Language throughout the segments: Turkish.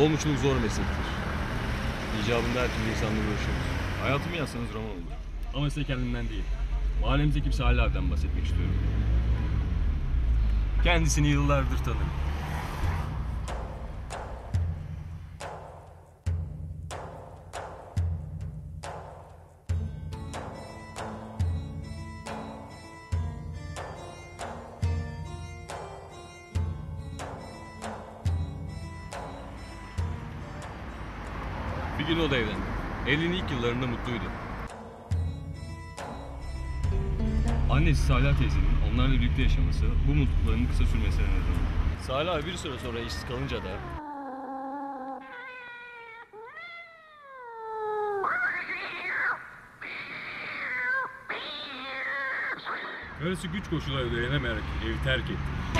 Dolmuşluk zor meslektir. İcabında her türlü insanla uğraşıyoruz. Hayatımı yazsanız roman olur. Ama size kendimden değil. Mahallemizdeki bir Salih abiden bahsetmek istiyorum. Kendisini yıllardır tanırım. Gün o da evlendi. İlk yıllarında mutluydu. Annesi Salih teyzenin onlarla birlikte yaşaması bu mutlulukların kısa sürmesine neden oldu. Salih bir süre sonra işsiz kalınca da Karısı güç koşulları dayanamayarak evi terk etti.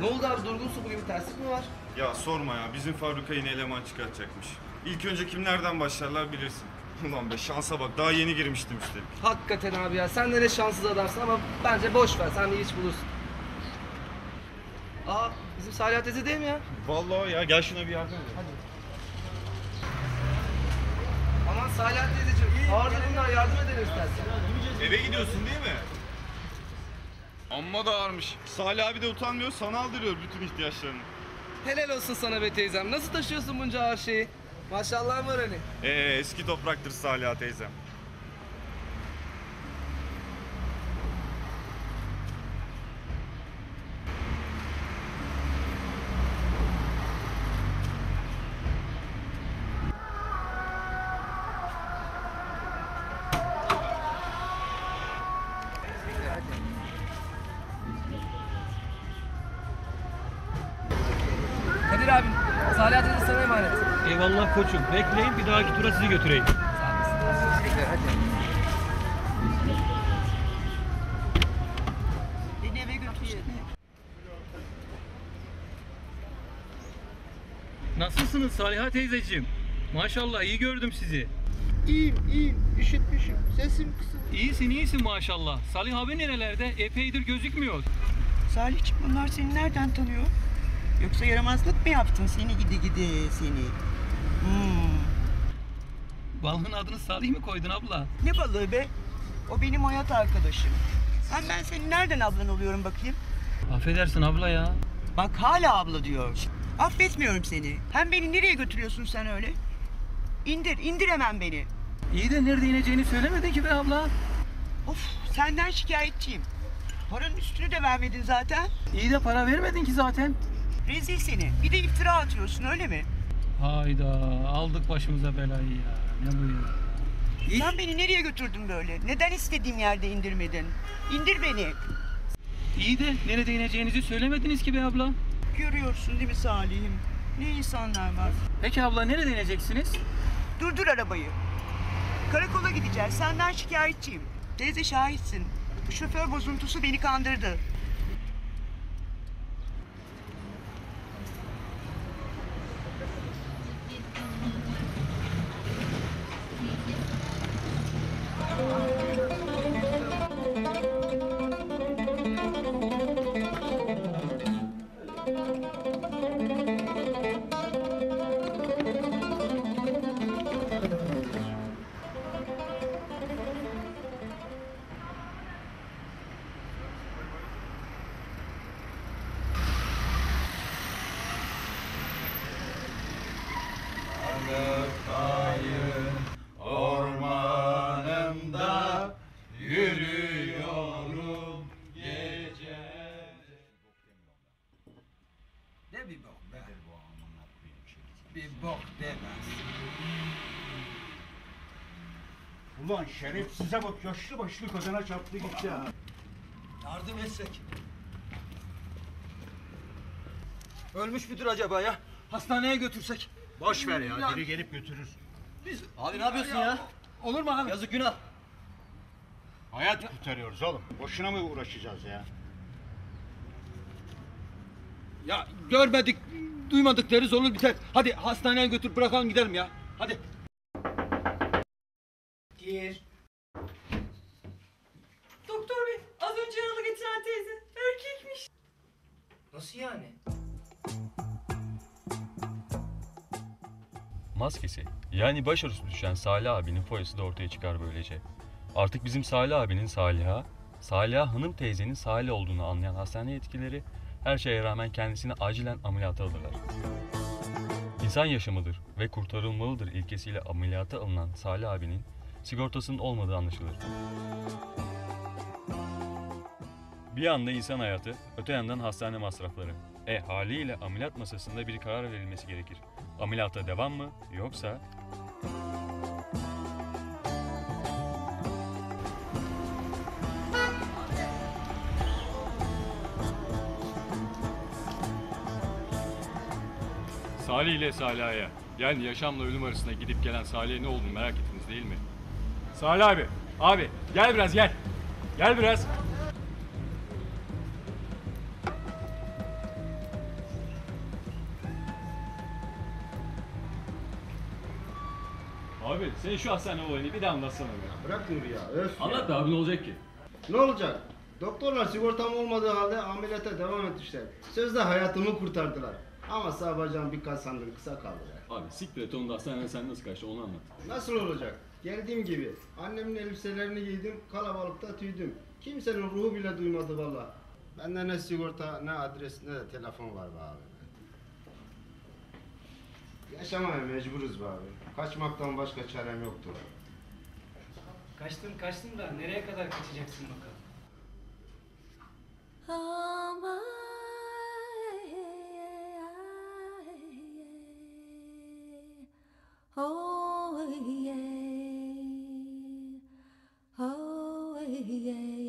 Ne oldu abi durgunsun bugün bir terslik mi var? Ya sorma ya bizim fabrika yine eleman çıkartacakmış. İlk önce kimlerden başlarlar bilirsin. Ulan be şansa bak daha yeni girmiştim üstelik. Hakikaten abi ya sen de ne şanssız adamsın ama bence boş ver sen bir iş bulursun. Aa bizim Salih teyze değil mi ya? Vallahi ya gel şuna bir yardım et. Aman Salih teyzeciğim ağırdır bunlar yardım edelim istersen. Eve gidiyorsun değil mi? Amma da ağırmış. Salih abi de utanmıyor sana aldırıyor bütün ihtiyaçlarını. Helal olsun sana be teyzem nasıl taşıyorsun bunca ağır şeyi? Maşallah var hani. Ee eski topraktır Salih teyzem. Salih teyze sana emanet. Eyvallah koçum. Bekleyin bir dahaki tura sizi götüreyim. Eve götür. Nasılsınız Saliha teyzeciğim? Maşallah iyi gördüm sizi. İyiyim, iyiyim. Üşütmüşüm. Sesim kısık. İyisin iyisin maşallah. Salih abi nerelerde? Epeydir gözükmüyor. Salihçim bunlar seni nereden tanıyor? Yoksa yaramazlık mı yaptın seni gidi gidi seni? Hmm. Balığın adını Salih mi koydun abla? Ne balığı be? O benim hayat arkadaşım. Hem ben senin nereden ablan oluyorum bakayım? Affedersin abla ya. Bak hala abla diyor. Affetmiyorum seni. Hem beni nereye götürüyorsun sen öyle? İndir, indir hemen beni. İyi de nerede ineceğini söylemedin ki be abla. Of, senden şikayetçiyim. Paranın üstünü de vermedin zaten. İyi de para vermedin ki zaten. Rezil seni. Bir de iftira atıyorsun öyle mi? Hayda aldık başımıza belayı ya. Ne bu ya? Sen beni nereye götürdün böyle? Neden istediğim yerde indirmedin? İndir beni. İyi de nerede ineceğinizi söylemediniz ki be abla. Görüyorsun değil mi Salih'im? Ne insanlar var. Peki abla nerede ineceksiniz? Durdur arabayı. Karakola gideceğiz. Senden şikayetçiyim. Teyze şahitsin. Bu şoför bozuntusu beni kandırdı. Ulan şerefsize bak yaşlı başlı kadına çarptı gitti ha. Yardım etsek. Ölmüş müdür acaba ya? Hastaneye götürsek. Boş ver ya biri gelip götürür. Abi ne yapıyorsun ya? Olur mu abi? Yazık günah. Hayat kurtarıyoruz oğlum. Boşuna mı uğraşacağız ya? Ya görmedik, duymadık deriz olur biter. Hadi hastaneye götür bırakalım gidelim ya. Hadi. Maskesi yani başarısı düşen Salih abinin foyası da ortaya çıkar böylece. Artık bizim Salih abinin Saliha, Saliha hanım teyzenin Salih olduğunu anlayan hastane yetkileri her şeye rağmen kendisini acilen ameliyata alırlar. İnsan yaşamıdır ve kurtarılmalıdır ilkesiyle ameliyata alınan Salih abinin sigortasının olmadığı anlaşılır. Bir yanda insan hayatı, öte yandan hastane masrafları. E haliyle ameliyat masasında bir karar verilmesi gerekir. Ameliyata devam mı yoksa Salih ile Saliha'ya yani yaşamla ölüm arasında gidip gelen Salih'e ne olduğunu merak ettiniz değil mi? Salih abi, abi gel biraz gel. Gel biraz. Senin şu hastane olayını bir daha anlatsana be. Bırak Nuri ya. Öf ya. Anlat be abi ne olacak ki? Ne olacak? Doktorlar sigortam olmadığı halde ameliyata devam etmişler. Sözde hayatımı kurtardılar. Ama sağ bacağım birkaç sandım kısa kaldı ya. Abi siktir et onu da hastaneden sen nasıl kaçtı onu anlat. Nasıl olacak? Geldiğim gibi annemin elbiselerini giydim, kalabalıkta tüydüm. Kimsenin ruhu bile duymadı valla. Bende ne sigorta, ne adres, ne de telefon var be abi. Yaşamaya mecburuz be abi. Kaçmaktan başka çarem yoktur. Kaçtın kaçtın da nereye kadar kaçacaksın bakalım? Oh yeah, oh yeah, yeah,